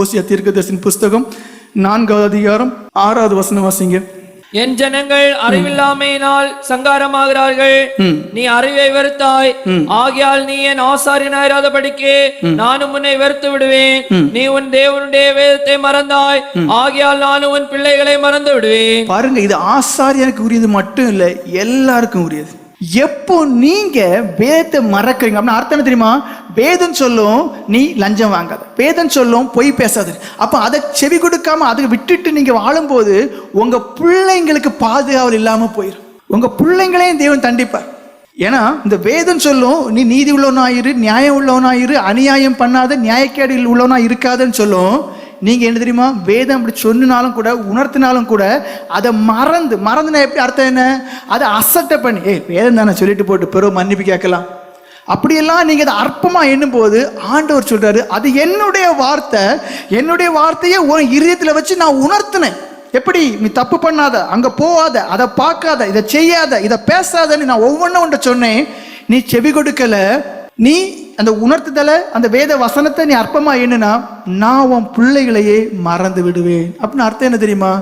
ஓசியா தீர்க்கதரிசின் புஸ்தகம் நான்காவது அதிகாரம் ஆறாவது வசனம் வாசிங்க. என் ஜனங்கள் அறிவில்லாமையினால் சங்காரமாகிறார்கள். நீ அறிவை வெறுத்தாய். ஆகையால் நீ என் ஆசாரியனாயிராதபடிக்கு நானும் உன்னை வெறுத்து விடுவேன். நீ உன் தேவனுடைய வேதத்தை மறந்தாய். ஆகையால் நானும் உன் பிள்ளைகளை மறந்து விடுவேன். பாருங்க இது ஆசாரியனுக்கு உரியது மட்டும் இல்லை எல்லாருக்கும் உரியது. எப்போ நீங்க வேதத்தை மறக்கிறீங்க? அப்படின்னு அர்த்தம் என்ன தெரியுமா? வேதம் சொல்லும் நீ லஞ்சம் வாங்காத. வேதம் சொல்லும் பொய் பேசாது. அப்போ அதை செவி கொடுக்காம அதை விட்டுட்டு நீங்க வாழும்போது உங்க பிள்ளைங்களுக்கு பாதுகாவல் இல்லாம போயிடும் உங்க பிள்ளைங்களையும் தேவன் தண்டிப்பார். ஏன்னா இந்த வேதம் சொல்லும் நீ நீதி உள்ளவனாயிரு நியாயம் உள்ளவனாயிரு அநியாயம் பண்ணாத நியாயக்கேடு உள்ளவனா இருக்காதுன்னு சொல்லும் நீங்கள் என்ன தெரியுமா? வேதம் அப்படி சொன்னாலும் கூட உணர்த்தினாலும் கூட அதை மறந்து மறந்துனா எப்படி அர்த்தம் என்ன? அதை அசட்டை பண்ணி ஏ வேதம் தானே சொல்லிட்டு போட்டு பெரும் மன்னிப்பு கேட்கலாம். அப்படியெல்லாம் நீங்கள் அதை அற்பமாக எண்ணும்போது ஆண்டவர் சொல்கிறாரு அது என்னுடைய வார்த்தை என்னுடைய வார்த்தையை ஒரு இதயத்தில் வச்சு நான் உணர்த்தினேன். எப்படி? நீ தப்பு பண்ணாத அங்கே போகாத அதை பார்க்காத இதை செய்யாத இதை பேசாதன்னு நான் ஒவ்வொன்றும் உன்ட்ட சொன்னேன். நீ செவி கொடுக்கல நீ அந்த உணர்த்துதலை அந்த வேத வசனத்தை நீ அற்பமா எண்ணுனா நான் உன் பிள்ளைகளையே மறந்து விடுவேன். அப்படின்னு அர்த்தம் என்ன தெரியுமா?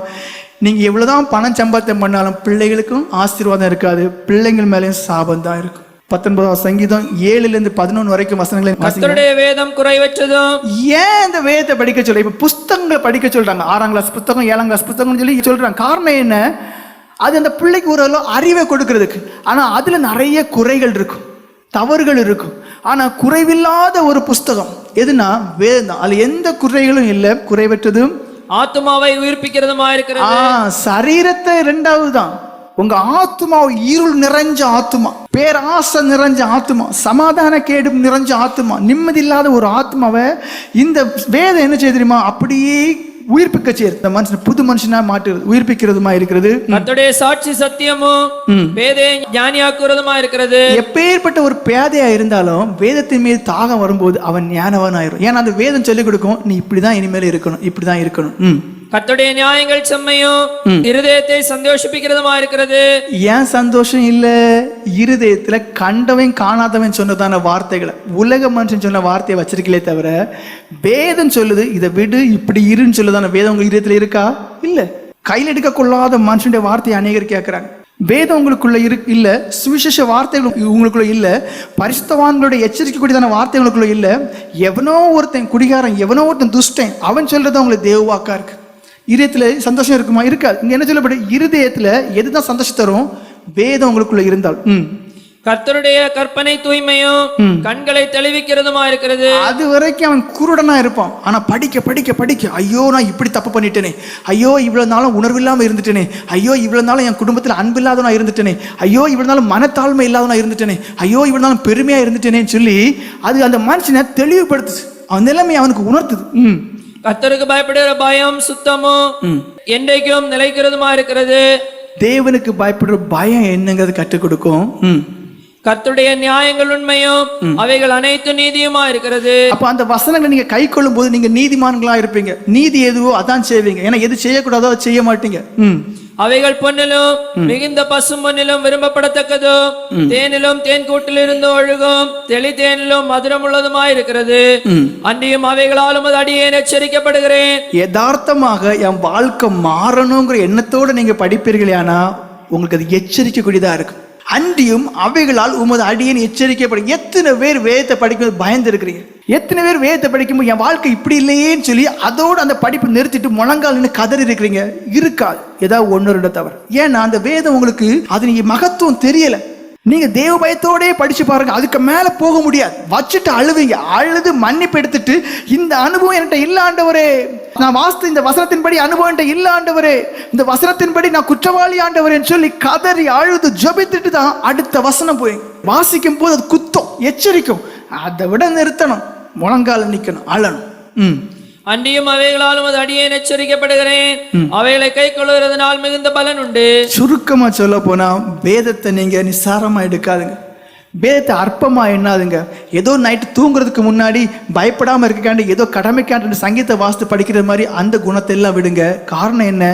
நீங்க எவ்வளவுதான் பணம் சம்பாத்தியம் பண்ணாலும் பிள்ளைகளுக்கும் ஆசீர்வாதம் இருக்காது. பிள்ளைங்கள் மேலேயும் சாபம் தான் இருக்கும். பத்தொன்பதாம் சங்கீதம் ஏழுல இருந்து பதினொன்று வரைக்கும் வசனங்களை வாசிங்க. கர்த்தருடைய வேதம் குறைவற்றதும் ஏன் இந்த வேதத்தை படிக்க சொல்ல இப்ப புஸ்தகங்களை படிக்க சொல்றாங்க. ஆறாம் கிளாஸ் புத்தகம் ஏழாம் கிளாஸ் புத்தகம்னு சொல்லி சொல்றாங்க. காரணம் என்ன? அது அந்த பிள்ளைக்கு ஒரு அறிவை கொடுக்கறதுக்கு. ஆனா அதுல நிறைய குறைகள் இருக்கும். தவறுகள் இருக்கும். ஆனா குறைவில்லாத ஒரு புஸ்தகம். எதுனா? வேதம் அதுல எந்த குறைகளும் இல்லை. குறைவற்றதும் ஆத்துமாவை உயிர்ப்பிக்கிறதுமா இருக்கிறது? சரீரத்தை ரெண்டாவது தான் உங்க ஆத்துமா இருள் நிறைஞ்ச ஆத்துமா. பேராசை நிறைஞ்ச ஆத்துமா. சமாதான கேடு நிறைஞ்ச ஆத்துமா. நிம்மதி இல்லாத ஒரு ஆத்மாவை இந்த வேதம் என்ன செய்ய தெரியுமா? அப்படியே உயிர்ப்பிக்க செய்யுது இந்த மனுஷன் புது மனுஷனா மாற்றுறது உயிர்ப்பிக்கிறதுமா இருக்கிறது? கர்த்தருடைய சாட்சி சத்தியமும் வேதே ஞானியாக்குறதுமா இருக்கிறது. எப்பேற்பட்ட ஒரு பேதையா இருந்தாலும் வேதத்தின் மீது தாகம் வரும்போது அவன் ஞானவன் ஆயிரும் ஏன்னா அந்த வேதம் சொல்லிக் கொடுக்கும் நீ இப்படிதான் இனிமேல் இருக்கணும் இப்படிதான் இருக்கணும். ம் கர்த்தருடைய நியாயங்கள் செம்மையும் இருதயத்தை சந்தோஷிப்பிக்கிறதுமா இருக்கிறது? ஏன் சந்தோஷம் இல்ல? இருதயத்துல கண்டவன் காணாதவன் சொன்னதான வார்த்தைகளை உலக மனுஷன் சொன்ன வார்த்தையை வச்சிருக்கலே தவிர வேதம் சொல்லுது இதை விடு இப்படி இருன்னு சொல்லுதான வேதம் உங்க இதயத்துல இருக்கா? இல்ல. கையில் எடுக்க கொள்ளாத மனுஷனுடைய வார்த்தையை அநேகர் கேட்கிறாங்க வேதம் உங்களுக்குள்ள இரு இல்ல சுவிசேஷ வார்த்தைகள் உங்களுக்குள்ள இல்ல பரிசுத்தவான்களுடைய எச்சரிக்கைக்கூடியதான வார்த்தை உங்களுக்குள்ள இல்ல எவனோ ஒருத்தன் குடிகாரன் எவனோ ஒருத்தன் துஷ்டன் அவன் சொல்றது உங்களுக்கு தேவவாக்கா இருக்கு. இருதயத்துல சந்தோஷம் இருக்குமா? இருக்காது. இங்க என்ன சொல்லப்படு இருதயத்துல எதுதான் சந்தோஷம் தரும்? வேதம் உங்களுக்குள்ள இருந்தால். ம். கர்த்தருடைய கற்பனை தூய்மையும் கண்களை தெளிவிக்கிறதுமா இருக்கிறது? அது வரைக்கும் அவன் குருடனா இருப்பான். ஆனா படிக்க படிக்க படிக்க ஐயோ நான் இப்படி தப்பு பண்ணிட்டேனே. ஐயோ இவ்வளவு நாளும் உணர்வு இல்லாம இருந்துட்டேனே. ஐயோ இவ்வளவு நாளும் என் குடும்பத்துல அன்பு இல்லாதவனா இருந்துட்டேனே. ஐயோ இவ்வளவு நாளும் மனத்தாழ்மை இல்லாதவனா இருந்துட்டேனே. ஐயோ இவ்வளவு நாளும் பெருமையா இருந்துட்டேனேன்னு சொல்லி அது அந்த மனுஷனை தெளிவுபடுத்துச்சு அவன் நிலைமை அவனுக்கு உணர்த்துது. ம். கர்த்தருக்கு பயப்படுகிற பயம் சுத்தமும் என்றைக்கும் நிலைக்கிறதுமா இருக்கிறது? தேவனுக்கு பயப்படுற பயம் என்னங்கிறது கற்றுக் கொடுக்கும். ம். கர்த்தருடைய நியாயங்கள் உண்மையும் அவைகள் அனைத்து நீதியுமா இருக்கிறது? அப்போ அந்த வசனங்களை நீங்க கை கொள்ளும் போது நீங்க நீதிமான்களா இருப்பீங்க. நீதி எதுவோ அதான் செய்வீங்க. ஏன்னா எது செய்யக்கூடாதோ அதை செய்ய மாட்டீங்க. அவைகள் பொன்னிலும் மிகுந்த பசும் பொன்னிலும் விரும்பப்படத்தக்கதும் தேனிலும் தேன் கூட்டிலிருந்து ஒழுகும். தெளி தேனிலும் மதுரம் உள்ளதுமா இருக்கிறது. அன்றியும் அவைகளால் உமது அடியேன் எச்சரிக்கப்படுகிறேன். யதார்த்தமாக என் வாழ்க்கை மாறணுங்கிற எண்ணத்தோடு நீங்க படிப்பீர்களே ஆனா உங்களுக்கு அது எச்சரிக்கக்கூடியதா இருக்கும். அன்றியும் அவைகளால் உமது அடியின் எச்சரிக்கப்படும். எத்தனை பேர் வேதத்தை படிக்கும்போது பயந்து இருக்கிறீங்க எத்தனை பேர் வேதத்தை படிக்கும்போது என் வாழ்க்கை இப்படி இல்லையேன்னு சொல்லி அதோடு அந்த படிப்பு நிறுத்திட்டு முழங்கால் நின்று கதறி இருக்கிறீங்க இருக்காது ஏதாவது ஒன்று ரெண்டு தவிர ஏன்னா அந்த வேதம் உங்களுக்கு அது மகத்துவம் தெரியலை. நீங்க தேவ பயத்தோடே படிச்சு பாருங்க. அதுக்கு மேல போக முடியாது. வச்சுட்டு அழுவீங்க. அழுது மன்னிப்பு எடுத்துட்டு இந்த அனுபவம் என்கிட்ட இல்லாண்டவரே நான் வாஸ்து இந்த வசனத்தின்படி அனுபவம் என்கிட்ட இல்லாண்டவரே இந்த வசனத்தின்படி நான் குற்றவாளி ஆண்டவரேன்னு சொல்லி கதறி அழுது ஜபித்துட்டு தான் அடுத்த வசனம் போய் வாசிக்கும் போது அது குத்தம் எச்சரிக்கும். அதை விட நிறுத்தணும். முழங்கால நிக்கணும். அழணும். ம். அன்றியும் அவைகளால் உமது அடியேன் எச்சரிக்கப்படுகிறேன். அவைகளை கை கொள்ளுகிறதுனால் மிகுந்த பலன் உண்டு. சுருக்கமா சொல்ல போனா வேதத்தை நீங்க நிசாரமா எடுக்காதுங்க. வேதத்தை அற்பமாக எண்ணாதுங்க. ஏதோ நைட்டு தூங்குறதுக்கு முன்னாடி பயப்படாமல் இருக்கக்காண்டி ஏதோ கடமைக்காண்டு சங்கீத வாஸ்து படிக்கிற மாதிரி அந்த குணத்தை எல்லாம் விடுங்க. காரணம் என்ன?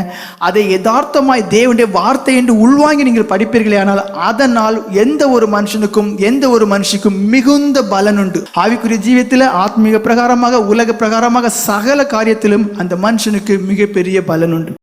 அதை யதார்த்தமாய் தேவனுடைய வார்த்தை என்று உள்வாங்கி நீங்கள் படிப்பீர்களே ஆனால் அதனால் எந்த ஒரு மனுஷனுக்கும் எந்த ஒரு மனுஷிக்கும் மிகுந்த பலன் உண்டு. ஆவிக்குரிய ஜீவியத்தில் ஆத்மீக பிரகாரமாக உலக பிரகாரமாக சகல காரியத்திலும் அந்த மனுஷனுக்கு மிகப்பெரிய பலன் உண்டு.